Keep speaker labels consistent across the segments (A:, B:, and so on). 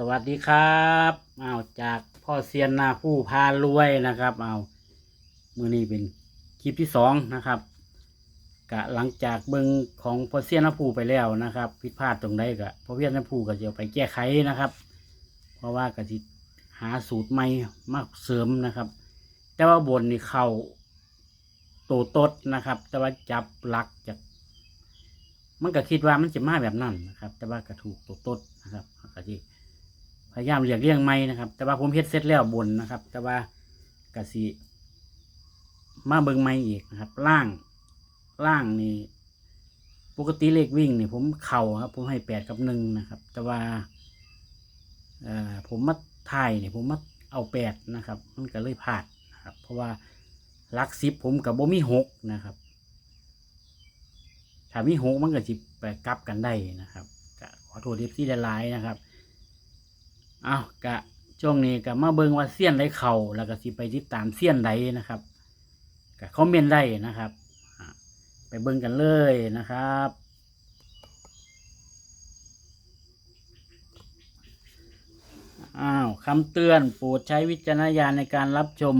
A: สวัสดีครับเอาจากพ่อเซียนนาผู้พารวยนะครับเอามือนี้เป็นคลิปที่สองนะครับกะหลังจากเบิงของพ่อเซียนนาผู้ไปแล้วนะครับผิดพลาดตรงใดกะพ่อเซียนนาผู้ก็จะไปแก้ไขนะครับ เพราะว่ากะจิหาสูตรใหม่มาเสริมนะครับ แต่ว่าบนนี่เข้าโตตดนะครับ แต่ว่าจับหลักจากมันก็คิดว่ามันจะมาแบบนั้นนะครับ แต่ว่าก็ถูกโตต้นนะครับก็ที่ พยายามเรียกเรียงไม่นะครับ แต่ว่าผมเฮ็ดเสร็จแล้วบนนะครับ แต่ว่ากสิมาเบิงไม่อีกนะครับ ล่างล่างนี่ปกติเลขวิ่งนี่ผมเข่าครับ ผมให้แปดกับหนึ่งนะครับ แต่ว่าผมมาถ่ายนี่ยผมมาเอาแปดนะครับ มันก็เลยพลาดนะครับ เพราะว่าลักสิบผมกับโบมีหกนะครับถ้ามีหกมันก็จิไปกลับกันได้นะครับขอโทษที่ได้หลายนะครับ อาวกะช่วงนี้ก็มาเบิ่งว่าเสี้ยนไรเข่าแล้วก็สิไปติดตามเสี้ยนใดนะครับก็คอมเมนต์ได้นะครับ ไปเบิ่งกันเลยนะครับ อ้าวคำเตือนโปรดใช้วิจารณญาณในการรับชม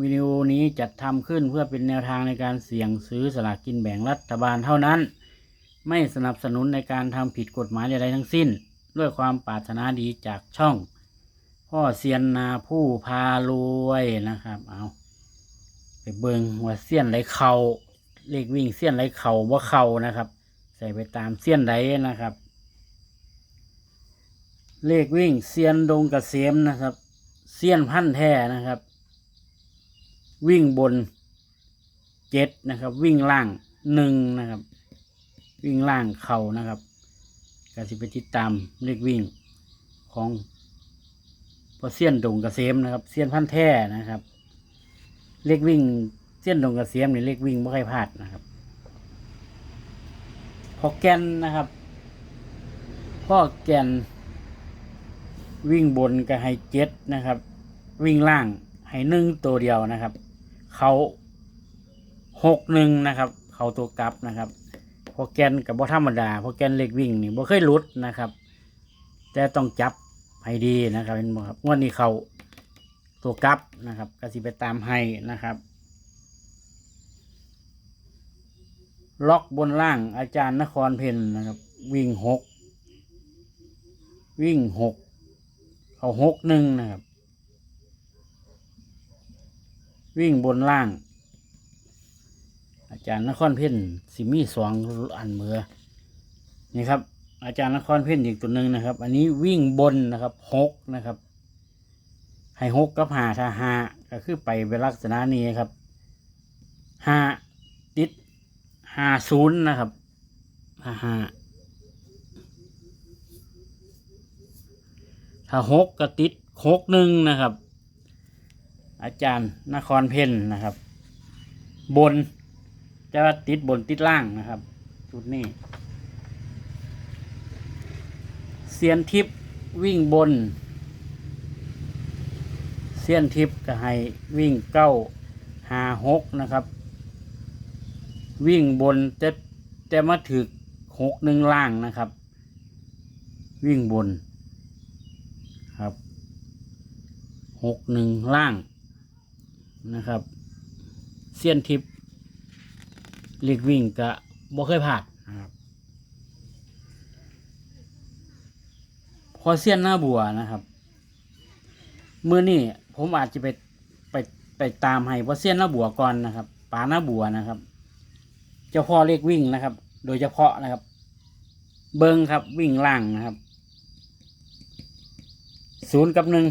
A: วิดีโอนี้จัดทำขึ้นเพื่อเป็นแนวทางในการเสี่ยงซื้อสลากกินแบ่งรัฐบาลเท่านั้น ไม่สนับสนุนในการทำผิดกฎหมายใดๆทั้งสิ้น ด้วยความปรารถนาดีจากช่อง พ่อเซียนนาผู้พารวยนะครับ เอาไปเบิงว่าเสี้ยนไรเขาเลขวิ่งเสี้ยนไรเขาว่าเขานะครับ ใส่ไปตามเสี้ยนใดนะครับ เลขวิ่งเซียนดงกเกษมนะครับเซียนพันแท้นะครับ วิ่งบนเจ็ดนะครับ วิ่งล่างหนึ่งนะครับ วิ่งล่างเข่านะครับ ก็สิไปติดตามเลขวิ่งของพอเซียนดงกเกษมนะครับเซียนพันแท้นะครับ เลขวิ่งเซียนดงกเกษมนี่เลขวิ่งไม่ค่อยพลาดนะครับพอแกนนะครับ พ่อแกน วิ่งบนก็ให้เจ็ดนะครับ วิ่งล่างให้หนึ่งตัวเดียวนะครับ เขาหกหนึ่งนะครับ เขาตัวกลับนะครับ พอแกนกับบ่ธรรมดาพอแกนเล็กวิ่งนี่บ่เคยหลุดนะครับ แต่ต้องจับให้ดีนะครับเป็นบ่ครับงวดนี้เขาตัวกลับนะครับก็สิไปตามให้นะครับ ล็อกบนล่างอาจารย์นครเพนนะครับ วิ่งหกวิ่งหกเขาหกหนึ่งนะครับ วิ่งบนล่าง อาจารย์นครเพ่นสิมีสองอันเมือนี่ครับ อาจารย์นครเพ่นอีกตัวหนึ่งนะครับ อันนี้วิ่งบนนะครับหกนะครับ ให้หกกับหาถ้าหาก็คือไปเป็นลักษณะนี้ครับหาติดหาศูนย์นะครับถ้าหาถ้าหกก็ติดหกหนึ่งนะครับ อาจารย์นครเพ่นนะครับ บน จะว่าติดบนติดล่างนะครับชุดนี้เซียนทิพย์วิ่งบนเซียนทิพย์ก็ให้วิ่งเก้าหาหกนะครับ วิ่งบนแต่แต่มาถึกหกหนึ่งล่างนะครับ วิ่งบนครับหกหนึ่งล่างนะครับเซียนทิพย์ เลีกวิ่งก็บ่เคยผ่านนะครับพอเซียนหน้าบัวนะครับมือนี่ผมอาจจะไปไปไปตามให้เพราะเซียนหน้าบัวก่อนนะครับป่าหน้าบัวนะครับ เจ้าพ่อเรียกวิ่งนะครับ โดยเฉพาะนะครับ เบิงครับวิ่งล่างนะครับศูนย์กับหนึ่ง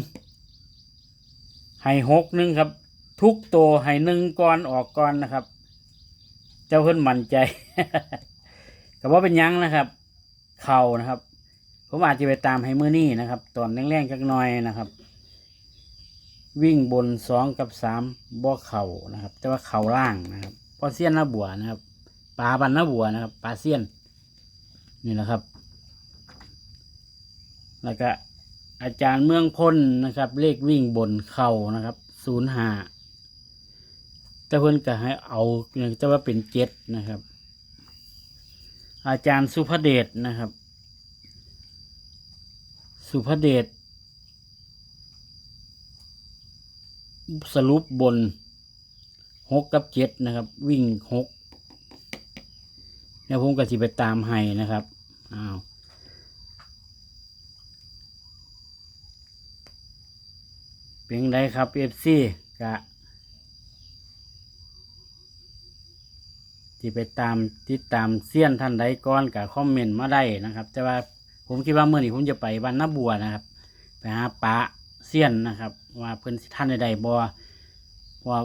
A: ให้หกหนึ่งครับ ทุกตัวให้หนึ่งก้อนออกก้อนนะครับเจ้าเพิ่นมั่นใจแต่ว่าเป็นยังนะครับ เข่านะครับ ผมอาจจะไปตามให้มือนี่นะครับ ตอนแรงๆจักหน่อยนะครับ วิ่งบนสองกับสามบ่เข่านะครับ แต่ว่าเข่าล่างนะครับเพอเซียนหน้าบัวนะครับปลาบันหน้าบัวนะครับปลาเซียน นี่นะครับ แล้วก็อาจารย์เมืองพ้นนะครับ เลขวิ่งบนเข่านะครับศูนย์ห้า แต่เพิ่นก็ให้เอาแต่ว่าเป็นเจ็ดนะครับ อาจารย์สุภเดชนะครับ สุภเดชสรุปบนหกกับเจ็ดนะครับ วิ่งหกแล้วผมก็สิไปตามให้นะครับอ้าวเป็นไงครับเอฟซีกะ ที่ไปตามติดตามเซียนท่านใดก่อนกับคอมเมนต์มาได้นะครับ แต่ว่าผมคิดว่าเมื่อนี้ผมจะไปบ้านนาบัวนะครับไปหาปะเซียนนะครับ ว่าเพิ่อนท่านใดๆบ่เพราะว่า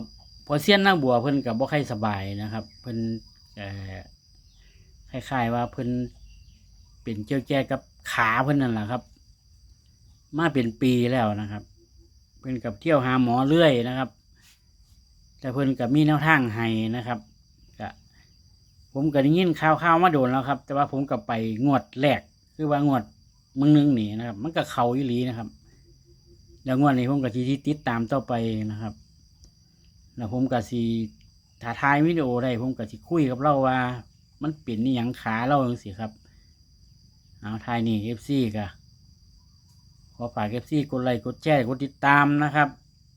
A: พอเซียนนาบัวเพิ่อนกับบ่ค่อยสบายนะครับ เพิ่อ่อคล้ายๆว่าเพิ่อนเป็นเกี่ยวแก่กับขาเพิ่อนนั่นแหละครับ มาเป็นปีแล้วนะครับ เพิ่นกับเที่ยวหาหมอเรื่อยนะครับ แต่เพิ่อนกับมีแนวทางให้นะครับ ผมก็ได้ยินข่าวๆมาโดนแล้วครับ แต่ว่าผมก็ไปงวดแรกคือว่างวดมึงนึงนี่นะครับ มันก็เขาอีหลีนะครับ แล้วงวดนี้ผมก็ที่ติดตามต่อไปนะครับ แล้วผมก็สิถ่ายทายวิดีโอได้ผมก็สิคุยกับเราว่า มันเปลี่ยนนี่ยังขาเราจังสิครับเอาทายนี่เอฟซีก็ขอฝากเอฟซีกดไลค์กดแชร์กดติดตามนะครับ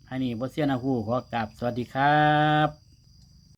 A: ทายนี่บอสเซียนาคูขอกราบสวัสดีครับ